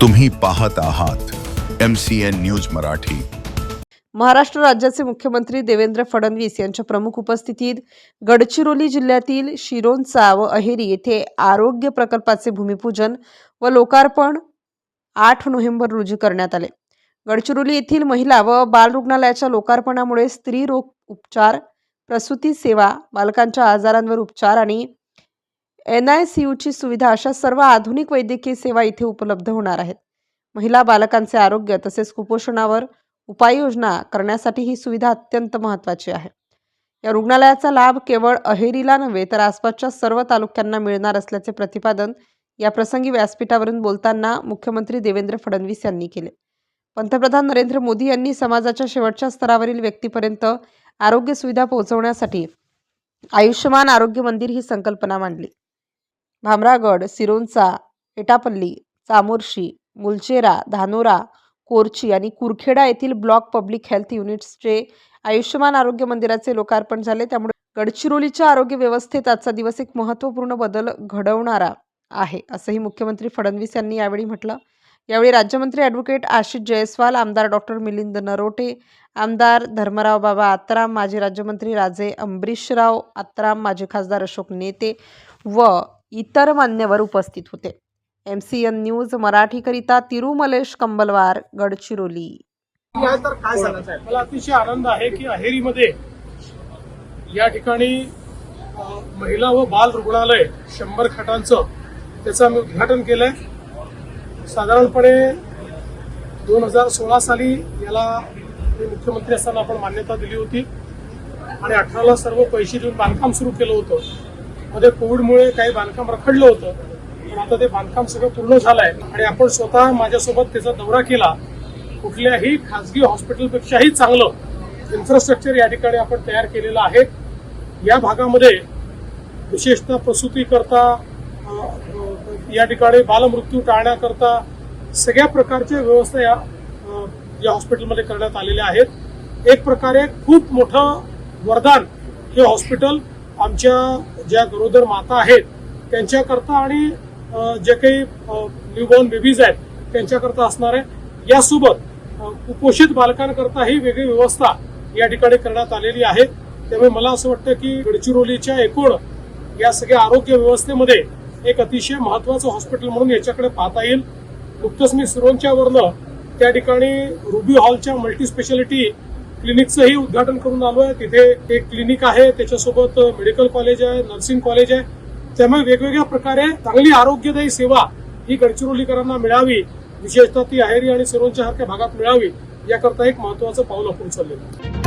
तुम्ही पाहत आहात M C N news Marathi. Maharashtra राज्याचे मुख्यमंत्री देवेंद्र फडणवीस यांच्या प्रमुख उपस्थितीत गडचिरोली जिल्ह्यातील शिरोंचा व अहेरी येथे आरोग्य प्रकल्पाचे भूमिपूजन व लोकार्पण आठ नोव्हेंबर रोजी करण्यात आले. गडचिरोली येथील महिला व बाल रुग्णालयाच्या लोकार्पणामुळे स्त्री रोग उपचार प्रसूती सेवा बालकांच्या आजारांवर उपचार आणि एन आय सी यूची सुविधा अशा सर्व आधुनिक वैद्यकीय सेवा इथे उपलब्ध होणार आहेत. महिला बालकांचे आरोग्य तसेच कुपोषणावर उपाययोजना करण्यासाठी ही सुविधा अत्यंत महत्त्वाची आहे. या रुग्णालयाचा लाभ केवळ अहेरीला नव्हे तर आसपासच्या सर्व तालुक्यांना मिळणार असल्याचे प्रतिपादन या प्रसंगी व्यासपीठावरून बोलताना मुख्यमंत्री देवेंद्र फडणवीस यांनी केले. पंतप्रधान नरेंद्र मोदी यांनी समाजाच्या शेवटच्या स्तरावरील व्यक्तीपर्यंत आरोग्य सुविधा पोहोचवण्यासाठी आयुष्यमान आरोग्य मंदिर ही संकल्पना मांडली. भामरागड सिरोंचा एटापल्ली चामोर्शी मुलचेरा धानोरा कोरची आणि कुरखेडा येथील ब्लॉक पब्लिक हेल्थ युनिट्सचे आयुष्यमान आरोग्य मंदिराचे लोकार्पण झाले. त्यामुळे गडचिरोलीच्या आरोग्य व्यवस्थेत आजचा दिवस एक महत्त्वपूर्ण बदल घडवणारा आहे असंही मुख्यमंत्री फडणवीस यांनी यावेळी म्हटलं. यावेळी राज्यमंत्री ॲडव्होकेट आशिष जयस्वाल आमदार डॉक्टर मिलिंद नरोटे आमदार धर्मराव बाबा आत्राम माजी राज्यमंत्री राजे अंबरीशराव आत्राम माजी खासदार अशोक नेते व इतर मान्यवर उपस्थित होते. एम सी एन न्यूज मराठीकरिता तिरुमलेश कंबलवार गडचिरोली. तर काय मला अतिशय आनंद आहे की अहेरीमध्ये या ठिकाणी महिला व बाल रुग्णालय शंभर खाटांचं त्याचं आम्ही उद्घाटन केलंय. साधारणपणे दोन हजार सोळा साली याला मुख्यमंत्री असताना आपण मान्यता दिली होती. आणि अठराला सर्व पैसे देऊन बांधकाम सुरू केलं होतं. मध्ये कोविडमुळे काही बांधकाम रखडलं होतं. पण आता ते बांधकाम सगळं पूर्ण झालंय. आणि आपण स्वतः माझ्यासोबत त्याचा दौरा केला. कुठल्याही खासगी हॉस्पिटलपेक्षाही चांगलं इन्फ्रास्ट्रक्चर या ठिकाणी आपण तयार केलेलं आहे. या भागामध्ये विशेषतः प्रसूतीकरता या ठिकाणी बालमृत्यू टाळण्याकरता सगळ्या प्रकारच्या व्यवस्था या या हॉस्पिटलमध्ये करण्यात आलेल्या आहेत. एक प्रकारे खूप मोठं वरदान हे हॉस्पिटल आमच्या ज्या गरोदर माता आहेत त्यांच्याकरता आणि जे काही न्यूबॉर्न बेबीज आहेत त्यांच्याकरता असणार आहे. यासोबत कुपोषित बालकांकरता ही वेगळी व्यवस्था या ठिकाणी करण्यात आलेली आहे. त्यामुळे मला असं वाटतं की गडचिरोलीच्या एकूण या सगळ्या आरोग्य व्यवस्थेमध्ये एक अतिशय महत्वाचं हॉस्पिटल म्हणून याच्याकडे पाहता येईल. नुकतंच मी सिरोंच्यावरनं त्या ठिकाणी रुबी हॉलच्या मल्टी स्पेशालिटी क्लिनिकचंही उद्घाटन करून आलो आहे तिथे एक क्लिनिक आहे त्याच्यासोबत मेडिकल कॉलेज आहे नर्सिंग कॉलेज आहे. त्यामुळे वेगवेगळ्या प्रकारे चांगली आरोग्यदायी सेवा ही गडचिरोलीकरांना मिळावी विशेषतः ती अहेरी आणि सरोंच्या सारख्या भागात मिळावी याकरता एक महत्वाचं पाऊल आपण चाललेलं आहे.